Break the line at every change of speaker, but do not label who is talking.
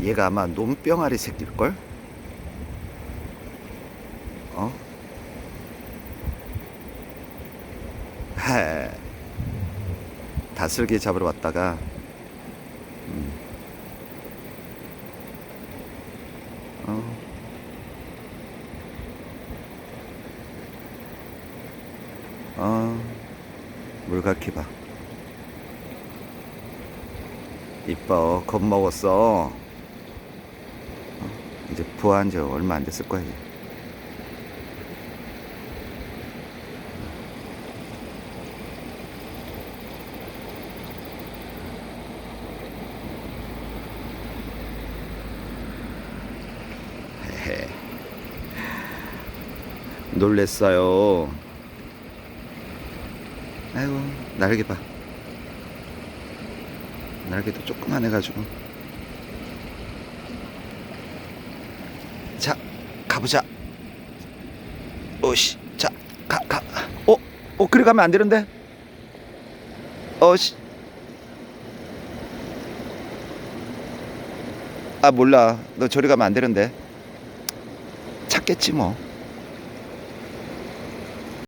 얘가 아마 놈병아리 새끼일걸? 어? 헤. 다슬기 잡으러 왔다가 음. 어. 어. 물갈퀴 봐. 이뻐 겁먹었어 어, 이제 부화한 지 얼마 안 됐을. 헤헤. 놀랬어요 아이고 날개 봐 날개도 조그만해가지고 자 가보자. 오씨 자 가 가. 어? 어 그래 가면 안 되는데? 어씨. 아 몰라. 너 저리 가면 안 되는데. 찾겠지 뭐